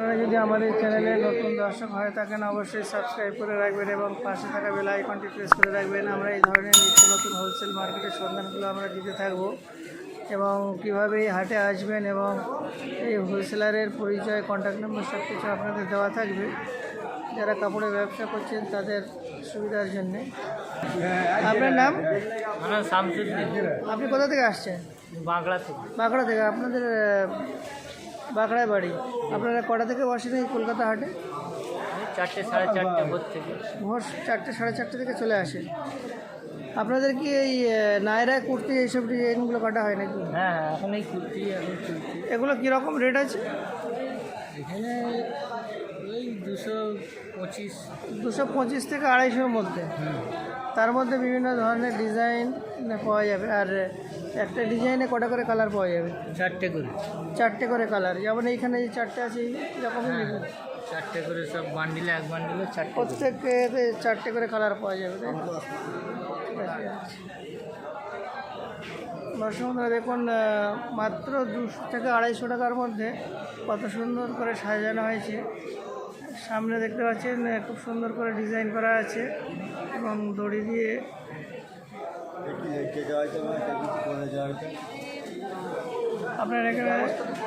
আপনারা যদি আমাদের চ্যানেলে নতুন দর্শক হয়ে থাকেন অবশ্যই সাবস্ক্রাইব করে রাখবেন এবং পাশে থাকা বেল আইকনটি প্রেস করে রাখবেন। আমরা এই ধরনের নিত্য নতুন হোলসেল মার্কেটের সন্ধানগুলো আমরা দিতে থাকব এবং কীভাবে এই হাটে আসবেন এবং এই হোলসেলারের পরিচয় কন্ট্যাক্ট নম্বর সব কিছু আপনাদের দেওয়া থাকবে। যারা কাপড়ের ব্যবসা করছেন তাদের সুবিধার জন্যে। আপনার নাম? আপনি কোথা থেকে আসছেন? বাঁকড়া থেকে। বাঁকড়া থেকে। আপনাদের বাঁকড়ায় বাড়ি আপনারা কটা থেকে বসেন এই কলকাতা হাটে? চারটে সাড়ে চারটে ভোর থেকে। ভোর চারটে সাড়ে চারটে থেকে চলে আসে আপনাদের কি এই নায়রা কুর্তি এইসব ডিজাইনগুলো কাটা হয় নাকি? হ্যাঁ হ্যাঁ এখন এই কুর্তি এখন চলছে। এগুলো কীরকম রেট আছে? এখানে ওই দুশো পঁচিশ। দুশো পঁচিশ থেকে আড়াইশোর মধ্যে। তার মধ্যে বিভিন্ন ধরনের ডিজাইন পাওয়া যাবে। আর একটা ডিজাইনে কটা করে কালার পাওয়া যাবে? চারটে করে। চারটে করে কালার যেমন এইখানে যে চারটে আছে এরকমই নেবে। চারটে করে সব বান্ডিলে এক বান্ডিলে চারটে। প্রত্যেকে চারটে করে কালার পাওয়া যাবে তাই দেখুন মাত্র দুশো থেকে আড়াইশো টাকার মধ্যে কত সুন্দর করে সাজানো হয়েছে। সামনে দেখতে পাচ্ছেন খুব সুন্দর করে ডিজাইন করা আছে। এবং দড়ি দিয়ে আপনারা এখানে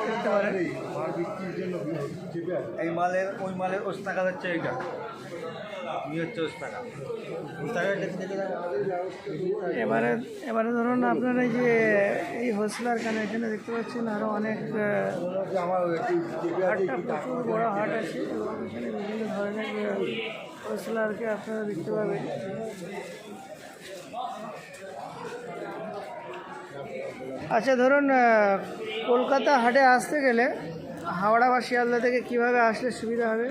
দেখতে পারেন। এই মালের ওই মালের ওস টাকা হচ্ছে এইটা। হচ্ছে ওস এবারে এবারে ধরুন আপনারা এই যে এই হোসলার কেন এখানে দেখতে পাচ্ছেন আরও অনেক হাটটা প্রচুর বড় হাট আছে। এবং এখানে বিভিন্ন ধরনের হোসলারকে আপনারা দেখতে পাবেন। আচ্ছা ধরুন কলকাতা হাটে আসতে গেলে হাওড়া বা শিয়ালদা থেকে কীভাবে আসলে সুবিধা হবে?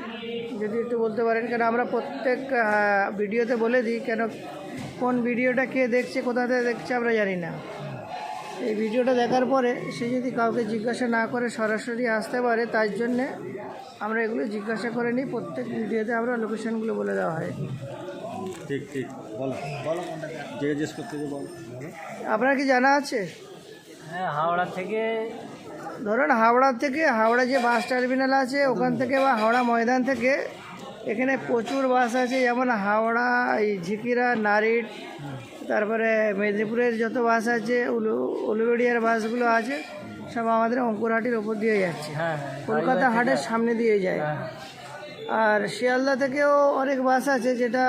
যদি একটু বলতে পারেন, কেন আমরা প্রত্যেক ভিডিওতে বলে দিই, কেন কোন ভিডিওটা কে দেখছে, কোথা থেকে দেখছে, আমরা জানি না। এই ভিডিওটা দেখার পরে সে যদি কাউকে জিজ্ঞাসা না করে সরাসরি আসতে পারে তার জন্যে আমরা এগুলো জিজ্ঞাসা করে নিই। প্রত্যেক ভিডিওতে আমরা লোকেশানগুলো বলে দেওয়া হয়। ঠিক ঠিক। বলো বলো। জিজ্ঞেস করতে বলো। আপনার কি জানা আছে? হ্যাঁ হাওড়া থেকে ধরুন হাওড়া থেকে হাওড়া যে বাস টার্মিনাল আছে ওখান থেকে বা হাওড়া ময়দান থেকে এখানে প্রচুর বাস আছে যেমন হাওড়া এই ঝিকিরা নারিট তারপরে মেদিনীপুরের যত বাস আছে উলু উলুবেড়িয়ার বাসগুলো আছে সব আমাদের অঙ্কুরহাটির ওপর দিয়ে যাচ্ছে। হ্যাঁ হ্যাঁ কলকাতা হাটের সামনে দিয়ে যায়। হ্যাঁ আর শিয়ালদা থেকেও অনেক বাস আছে যেটা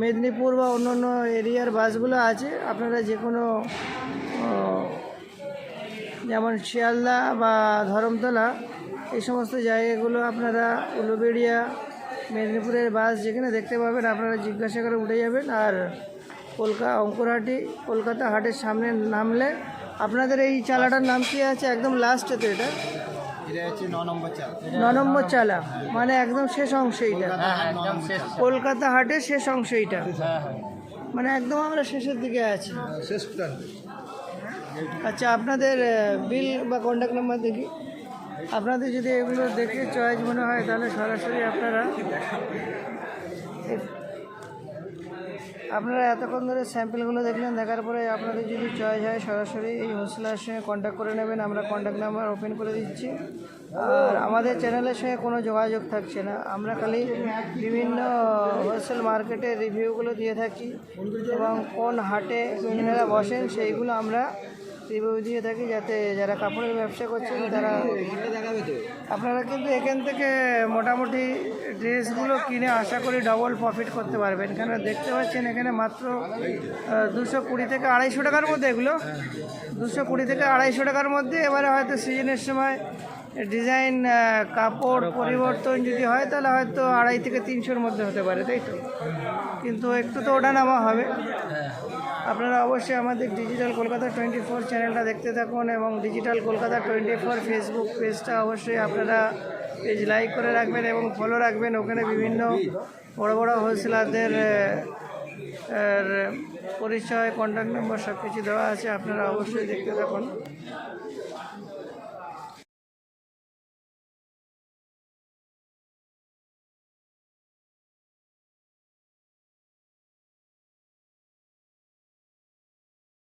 মেদিনীপুর বা অন্য অন্য এরিয়ার বাসগুলো আছে। আপনারা যে কোনো যেমন শিয়ালদা বা ধরমতলা এই সমস্ত জায়গাগুলো আপনারা উলুবেড়িয়া মেদিনীপুরের বাস যেখানে দেখতে পাবেন আপনারা জিজ্ঞাসা করে উঠে যাবেন। আর কলকাতা অঙ্কুরহাটি কলকাতা হাটের সামনে নামলে আপনাদের এই চালাটার নাম কি আছে? একদম লাস্টে তো এটা। ন নম্বর চাল। মানে একদম শেষ অংশ এইটা। কলকাতা হাটের শেষ অংশ এইটা। হ্যাঁ হ্যাঁ। মানে একদম আমরা শেষের দিকে আছি। শেষ আচ্ছা আপনাদের বিল বা কন্ট্যাক্ট নাম্বার দেখি। আপনাদের যদি এগুলো দেখে চয়েস মনে হয়, তাহলে সরাসরি আপনারা আপনারা এতক্ষণ ধরে স্যাম্পেলগুলো দেখলেন, দেখার পরে আপনাদের যদি চয়েস হয়, সরাসরি এই হোলসেলারের সঙ্গে কন্ট্যাক্ট করে নেবেন। আমরা কন্ট্যাক্ট নাম্বার ওপেন করে দিচ্ছি। আর আমাদের চ্যানেলের সঙ্গে কোনো যোগাযোগ থাকছে না। আমরা খালি বিভিন্ন হোলসেল মার্কেটের রিভিউগুলো দিয়ে থাকি এবং কোন হাটে এনারা বসেন, সেইগুলো আমরা রিভিউ দিয়ে থাকি যাতে যারা কাপড়ের ব্যবসা করছেন তারা আপনারা কিন্তু এখান থেকে মোটামুটি ড্রেসগুলো কিনে আশা করি ডবল প্রফিট করতে পারবেন। কেন দেখতে পাচ্ছেন এখানে মাত্র দুশো কুড়ি থেকে আড়াইশো টাকার মধ্যে এগুলো। দুশো কুড়ি থেকে আড়াইশো টাকার মধ্যে, এবারে হয়তো সিজনের সময় ডিজাইন কাপড় পরিবর্তন যদি হয় তাহলে হয়তো আড়াই থেকে তিনশোর মধ্যে হতে পারে তাই তো? কিন্তু একটু তো ওটা নামা হবে। হ্যাঁ। আপনারা অবশ্যই আমাদের ডিজিটাল কলকাতা টোয়েন্টি ফোর চ্যানেলটা দেখতে থাকুন এবং digital Kolkata twenty four Facebook পেজটা অবশ্যই আপনারা পেজ লাইক করে রাখবেন এবং ফলো রাখবেন। ওখানে বিভিন্ন বড় বড় হোলসেলারদের পরিচয় কন্ট্যাক্ট নম্বর সব কিছু দেওয়া আছে। আপনারা অবশ্যই দেখতে থাকুন।